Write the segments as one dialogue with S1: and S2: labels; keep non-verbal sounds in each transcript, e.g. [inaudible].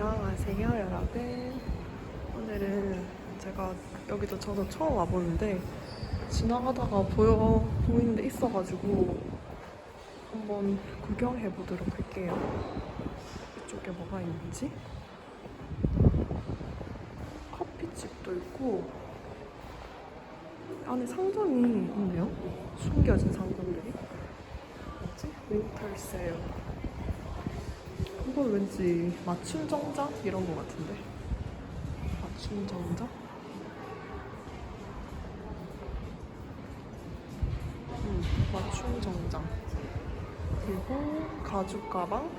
S1: 안녕하세요 여러분. 오늘은 제가 여기도 저도 처음 와보는데 지나가다가 보여 보이는 데 있어가지고 한번 구경해 보도록 할게요. 이쪽에 뭐가 있는지. 커피집도 있고 안에 상점이 있네요. 숨겨진 상점들이. 뭐지? 윈터 세일 이건 왠지 맞춤 정장 이런 거 같은데? 맞춤 정장? 음, 맞춤 정장 그리고 가죽 가방?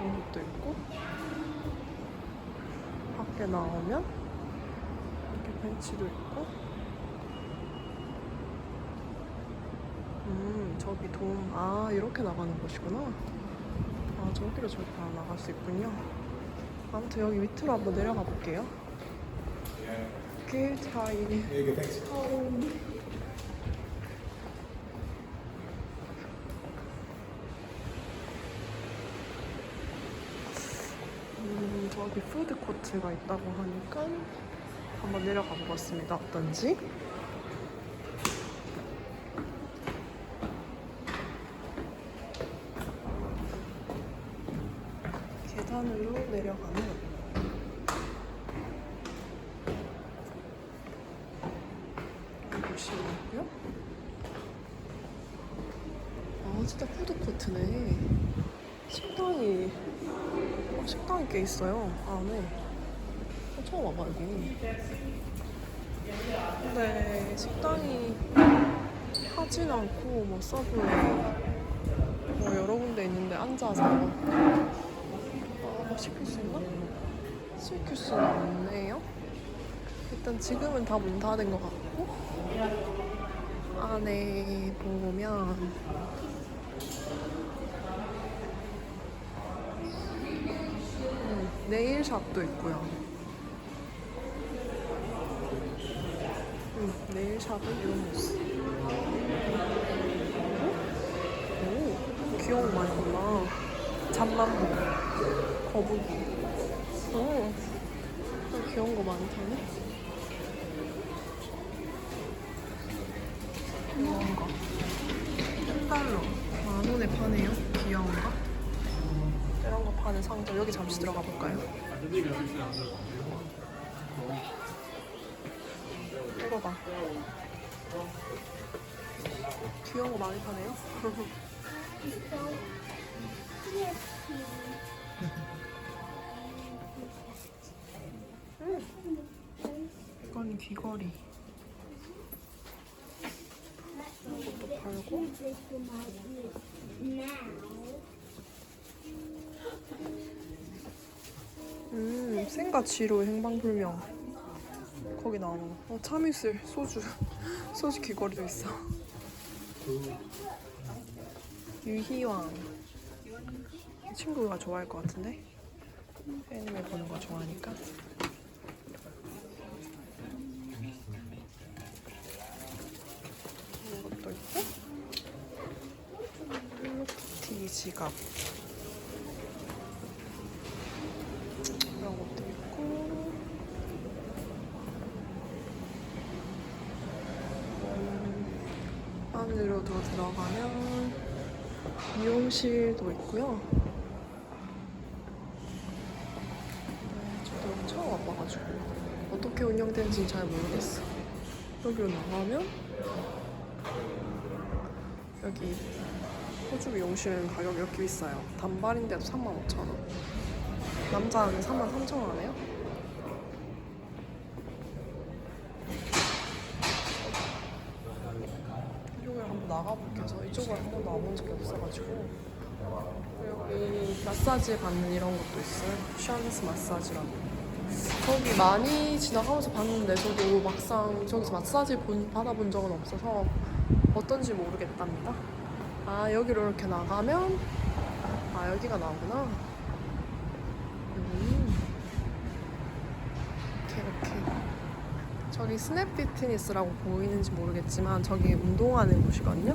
S1: 이런 것도 있고. 밖에 나오면 이렇게 벤치도 있고. 음 저기 돔, 아 이렇게 나가는 곳이구나. 아 저기로 저렇게 다 나갈 수 있군요 아무튼 여기 밑으로 한번 내려가 볼게요 길 차이
S2: thanks.
S1: 음, 저기 푸드 코트가 있다고 하니까 한번 내려가 보겠습니다. 어떤지. 계단으로 내려가면 곳이 있고요. 아, 진짜 푸드 코트네. 식당이 어, 식당이 꽤 있어요 안에 어, 처음 와봐 여기 근데 식당이 하진 않고 뭐 서브웨이 뭐 여러 군데 있는데 앉아서 시킬 수는 없네요 일단 지금은 다 문 닫은 것 같고 안에 보면 음, 네일샵도 있고요. 음, 네일샵은 이런 모습. 오, 오, 귀여운 봤나? 잠만보, 거북이. 오, 어, 귀여운 거 많다네. 귀여운 거. 한 달러. 만 원에 파네요. 귀여운 거. 이런 거 파는 상점 여기 잠시 들어가 볼까요? 이거 봐. 귀여운 거 많이 파네요. [laughs] 음. 이건 귀걸이. 이런 것도 팔고. 음, 생과 치료 행방불명. 거기 나오는 거. 어, 참이슬, 소주. [laughs] 소주 귀걸이도 있어. 유희왕. 이 친구가 좋아할 것 같은데? 애니메 보는 거 좋아하니까. 이런 것도 있고. 헬로키티 지갑. 이런 것도 있고 음, 안으로 더 들어가면 미용실도 있고요. 네, 저도 처음 와봐가지고 어떻게 운영되는지 잘 모르겠어. 여기로 나가면 여기 호주 미용실 가격이 이렇게 비싸요. 단발인데도 35,000원. 남자는 3만 3천 원 하네요. 이쪽에 한번 나 저 이쪽을 한 번도 와본 적이 없어가지고. 여기 마사지 받는 이런 것도 있어요. 샤니스 마사지라고. 저기 많이 지나가면서 봤는데 저도 막상 저기서 마사지 본, 받아본 적은 없어서 어떤지 모르겠답니다. 아 여기로 이렇게 나가면 아 여기가 나오구나. 음. 이렇게 이렇게 저기 스냅 피트니스라고 보이는지 모르겠지만 저기 운동하는 곳이거든요.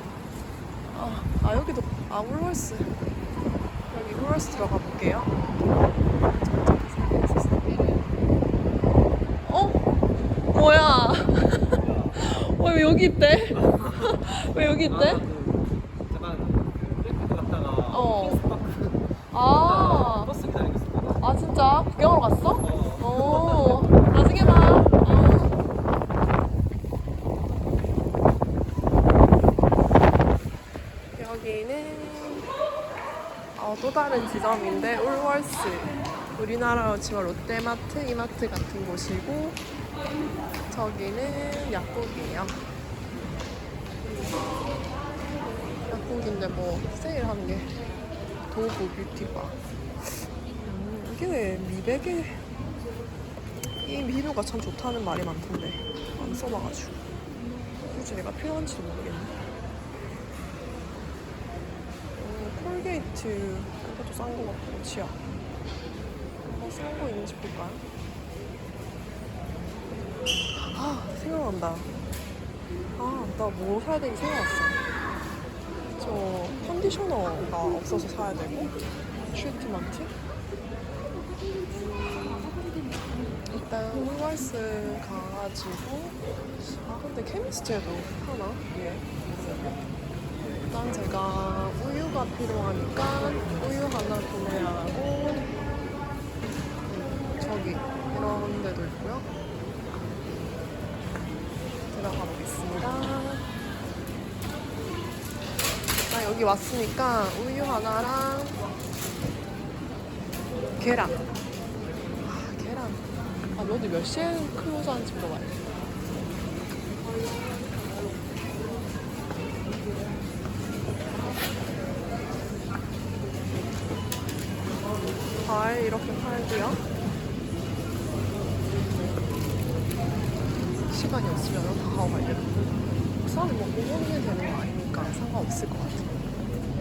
S1: 아, 아 여기도 아 울월스 여기 울월스 들어가 볼게요. 어? 뭐야? [laughs] 어, 왜 여기 있대? [laughs] 왜 여기 있대? 어. 아,
S2: 버스 기다리고 있었거든.
S1: 아 진짜 구경하러 갔어?
S2: 어.
S1: 오, 나중에 봐. 어. 여기는 어, 또 다른 지점인데 울월스. 우리나라로 치면 롯데마트, 이마트 같은 곳이고 저기는 약국이에요. 약국인데 뭐 세일하는 게 도구 뷰티바. 음, 이게 왜 미백에 이 비누가 참 좋다는 말이 많던데 안 써봐가지고 굳이 내가 필요한지도 모르겠네. 음, 콜게이트 이것도 싼거 같고 치아. 뭐싼거 있는지 볼까요? 아 생각난다. 아 나 뭐 사야 되는지 생각났어. 저 컨디셔너가 없어서 사야 되고 트리트먼트. 일단 홀월스 가가지고 아 근데 케미스트에도 하나 예 일단 제가 우유가 필요하니까 우유 하나 구매하고 음, 저기 이런 데도 있고요. 들어가 보겠습니다. 나 여기 왔으니까 우유 하나랑 계란. 아 계란. 아 너도 몇 시에 클로즈 하는지 물어봐야지 과일 이렇게 팔고요 시간이 없으면 다 하고 돼 사람이 뭐 5분이면 되는 거 아니니까 상관없을 것 같아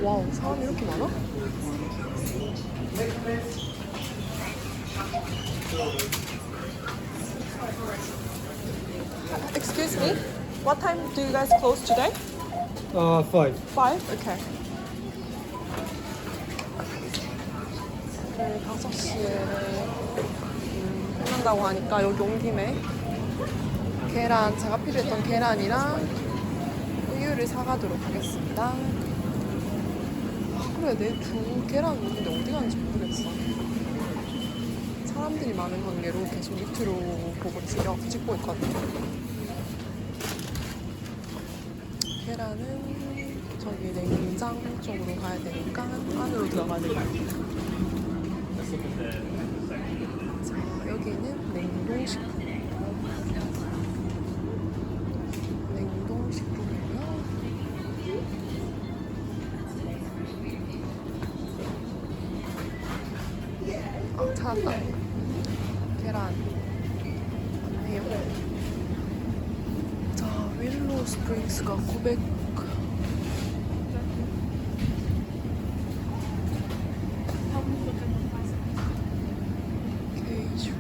S1: 와우 사람이 이렇게 많아? Excuse me? What time do you guys close today?
S2: 아, five.
S1: Five? Okay. 네, 5시에 음, 끝난다고 하니까 여기 온 김에 계란, 제가 필요했던 계란이랑 우유를 사가도록 하겠습니다. 아, 그래, 내 두 계란 있는데 어디 갔는지 모르겠어. 사람들이 많은 관계로 계속 밑으로 보고 찍어, 찍고 있거든요. 계란은 저기 냉장 쪽으로 가야 되니까 안으로 들어가야 같아요. 자, 여기는 냉동식품. 냉동식품이고요. 아, 찾았다. 계란. 맞네요. 자, 윌로우 스프링스가 900. 케이지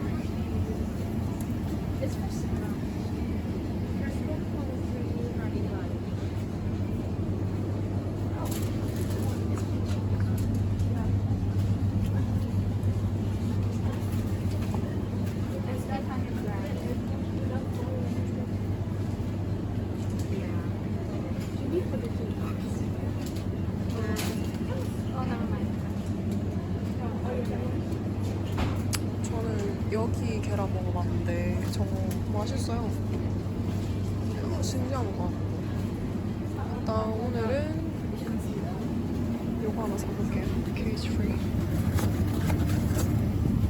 S1: 저는 여기 계란 먹어봤는데 저거 맛있어요. 아, 신기한 거. 일단 오늘은 요거 하나 사볼게요. 케이지 프리.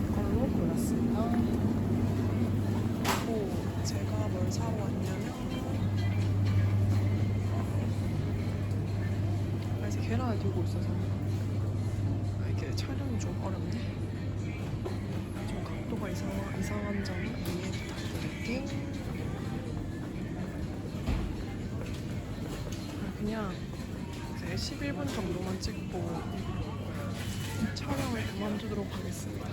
S1: 이걸로 골랐습니다. 그리고 제가 뭘 사러 왔냐면 아, 이제 계란을 들고 있어서 아, 이게 촬영이 좀 어렵네. 좀 각도가 이상, 이상한 점은 이해 부탁드릴게요. 아, 그냥 이제 11분 정도만 찍고 촬영을 그만두도록 하겠습니다.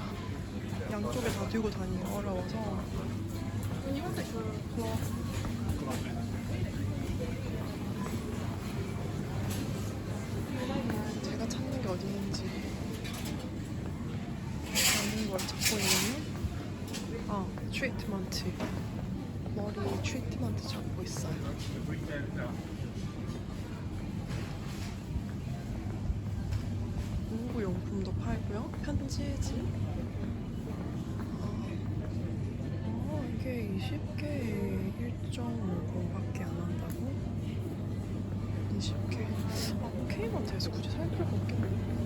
S1: 양쪽에 다 들고 다니기 어려워서 제가 찾는 게 어디 있는지 아는 걸 찾고 있는 아 트리트먼트 머리 트리트먼트 찾고 있어요. 문구 용품도 팔고요. 편지지. 아 이게 20개에 1.50밖에 안 한다고? 20개. 아 케이마트에서 굳이 살 필요가 없겠네